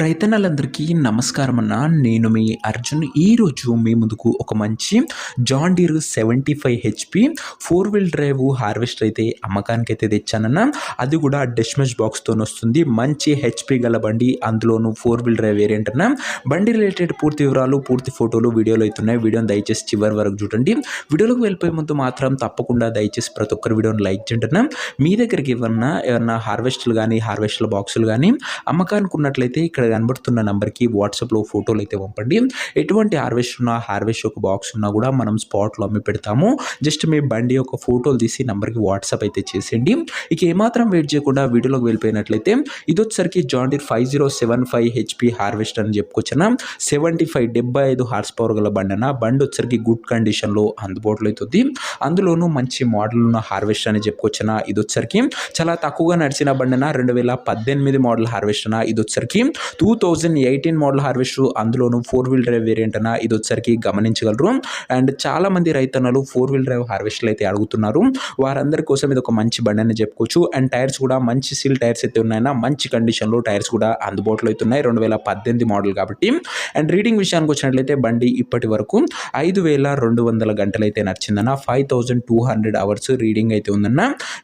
రైతన్నలందరికీ నమస్కారం అన్న నేను మీ అర్జున్. ఈరోజు మీ ముందుకు ఒక మంచి John Deere seventy five HP four wheel drive harvester అయితే అమ్మకానికి అయితే తెచ్చానన్న. అది కూడా డెష్మెష్ బాక్స్తో వస్తుంది. మంచి హెచ్పి గల బండి అందులోనూ ఫోర్ వీల్ డ్రైవ్ వేరియంట్ అన్న. బండి రిలేటెడ్ పూర్తి వివరాలు పూర్తి ఫోటోలు వీడియోలు అవుతున్నాయి వీడియోని దయచేసి చివరి వరకు చూడండి. వీడియోలోకి వెళ్ళిపోయే ముందు మాత్రం తప్పకుండా దయచేసి ప్రతి ఒక్కరి వీడియోని లైక్ చేయండి మీ దగ్గరికి ఏమన్నా ఏమన్నా హార్వెస్టర్లు కానీ హార్వెస్టర్ బాక్సులు కానీ అమ్మకానికి ఉన్నట్లయితే ఇక్కడ కనబడుతున్న నెంబర్కి వాట్సాప్లో ఫోటోలు అయితే పంపండి. ఎటువంటి హార్వెస్ట్ ఉన్నా హార్వెస్ట్ ఒక బాక్స్ ఉన్నా కూడా మనం స్పాట్లో అమ్మి పెడతాము. జస్ట్ మీ బండి యొక్క ఫోటోలు తీసి నెంబర్కి వాట్సాప్ అయితే చేసేయండి. ఇక ఏమాత్రం వెయిట్ చేయకుండా వీడియోలోకి వెళ్ళిపోయినట్లయితే ఇది వచ్చేసరికి John Deere five zero seven five HP harvest అని చెప్పుకొచ్చిన? సెవెంటీ ఫైవ్ డెబ్బై ఐదు హార్స్ పవర్ గల బండి అన్న. బండి వచ్చరికి గుడ్ కండిషన్లో అందుబాటులో అవుతుంది అందులోనూ మంచి మోడల్ ఉన్న హార్వెస్ట్ అని చెప్పుకొచ్చిన? ఇది వచ్చరికి చాలా తక్కువగా నడిచిన బండిన రెండు వేల పద్దెనిమిది మోడల్ హార్వెస్టర్ ఇది వచ్చరికి two thousand eighteen model harvester అందులోనూ ఫోర్ వీల్ డ్రైవ్ వేరియంట్ అన్న ఇది వచ్చరికి గమనించగలరు. అండ్ చాలా మంది రైతన్నలు ఫోర్ వీల్ డ్రైవ్ హార్వెస్టర్లు అయితే అడుగుతున్నారు. వారందరి కోసం ఇది ఒక మంచి బండి అని చెప్పుకోవచ్చు. అండ్ టైర్స్ కూడా మంచి సీల్ టైర్స్ అయితే ఉన్నాయన్న మంచి కండిషన్లో టైర్స్ కూడా అందుబాటులో అయితే ఉన్నాయి. రెండు వేల పద్దెనిమిది మోడల్ కాబట్టి. అండ్ రీడింగ్ విషయానికి వచ్చినట్లయితే బండి ఇప్పటి వరకు ఐదు వేల రెండు వందల గంటలు అయితే నచ్చిందన్న five thousand two hundred hours reading అయితే ఉందన్న.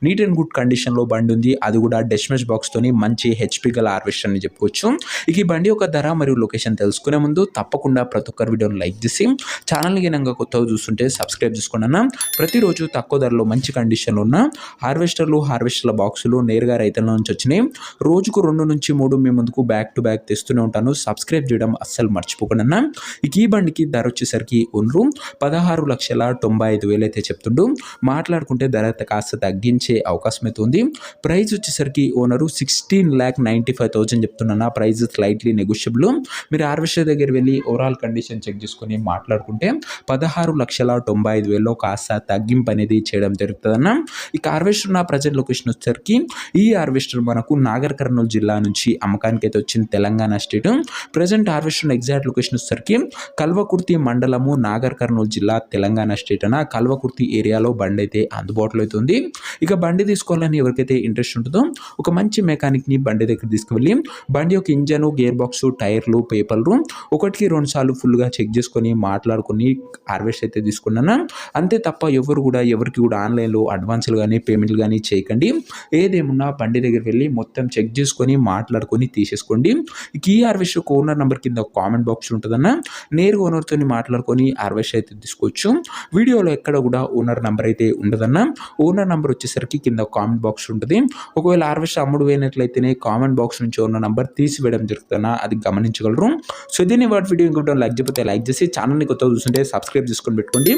నీట్ అండ్ గుడ్ కండిషన్లో బండి ఉంది. అది కూడా డెస్మెష్ బాక్స్తోని మంచి హెచ్పి గల హార్వెస్టర్ అని చెప్పుకోవచ్చు. ఇక ఈ బండి యొక్క ధర మరియు లొకేషన్ తెలుసుకునే ముందు తప్పకుండా ప్రతి ఒక్కరి వీడియోని లైక్ చేసి ఛానల్ని గినంగా కొత్తగా చూస్తుంటే సబ్స్క్రైబ్ చేసుకోండి అన్న ప్రతిరోజు తక్కువ ధరలో మంచి కండిషన్లో ఉన్న హార్వెస్టర్లు హార్వెస్టర్ల బాక్సులు నేరుగా రైతుల నుంచి వచ్చినాయి. రోజుకు రెండు నుంచి మూడు మీ ముందుకు బ్యాక్ టు బ్యాక్ తెస్తూనే ఉంటాను. సబ్స్క్రైబ్ చేయడం అస్సలు మర్చిపోకుండా అన్న. ఇక ఈ బండికి ధర వచ్చేసరికి ఒన్రు పదహారు లక్షల తొంభై ఐదు వేలు అయితే చెప్తుండు. మాట్లాడుకుంటే ధర కాస్త తగ్గించే అవకాశం అయితే ఉంది. ప్రైస్ వచ్చేసరికి owner sixteen lakh ninety five thousand చెప్తున్నా ప్రైజ్ స్లైట్లీ నెగోషియబుల్ మీరు హార్వెస్టర్ దగ్గర వెళ్ళి ఓవరాల్ కండిషన్ చెక్ చేసుకుని మాట్లాడుకుంటే పదహారు లక్షల తొంభై ఐదు వేలలో కాస్త తగ్గింపు అనేది చేయడం జరుగుతుందన్న. ఇక హార్వెస్టర్ నా ప్రజెంట్ లొకేషన్ వచ్చేసరికి ఈ హార్వెస్టర్ మనకు నాగర్ కర్నూలు జిల్లా నుంచి అమ్మకానికి అయితే వచ్చింది Telangana state. Present harvester exact location వచ్చేసరికి కల్వకుర్తి మండలము నాగర్ కర్నూలు జిల్లా తెలంగాణ స్టేట్ అన్న కల్వకుర్తి ఏరియాలో బండి అయితే అందుబాటులో అయితే ఉంది. ఇక బండి తీసుకోవాలని ఎవరికైతే ఇంట్రెస్ట్ ఉంటుందో ఒక మంచి మెకానిక్ని బండి దగ్గర తీసుకువెళ్ళి బండి యొక్క ఇంజన్ గేర్ బాక్స్ టైర్లు పేపర్లు ఒకటికి రెండు సార్లు ఫుల్గా చెక్ చేసుకొని మాట్లాడుకొని హార్వెస్ట్ అయితే తీసుకున్నాను. అంతే తప్ప ఎవరు కూడా ఎవరికి కూడా ఆన్లైన్లో అడ్వాన్స్లు కానీ పేమెంట్లు కానీ చేయకండి. ఏదేమున్నా బండి దగ్గర వెళ్ళి మొత్తం చెక్ చేసుకొని మాట్లాడుకొని తీసేసుకోండి. కీ హార్వెస్ట్ ఓనర్ నెంబర్ కింద కామెంట్ బాక్స్ ఉంటుందన్న. నేరుగా ఓనర్తో మాట్లాడుకొని హార్వెస్ట్ అయితే తీసుకోవచ్చు. వీడియోలో ఎక్కడ కూడా ఓనర్ నెంబర్ అయితే ఉండదన్న. ఓనర్ నెంబర్ వచ్చేసరికి కింద కామెంట్ బాక్స్ ఉంటుంది. ఒకవేళ హార్వెస్ట్ అమ్ముడు పోయినట్లయితేనే కామెంట్ బాక్స్ నుంచి ఉన్న నెంబర్ తీసివేయడం జరుగుతున్నా అది గమనించగలరు. సో దీన్ని వాటి వీడియో ఇంకొకటి లైక్ చేయకపోతే లైక్ చేసి ఛానల్ని కొత్తగా చూస్తుంటే సబ్స్క్రైబ్ చేసుకొని పెట్టుకోండి.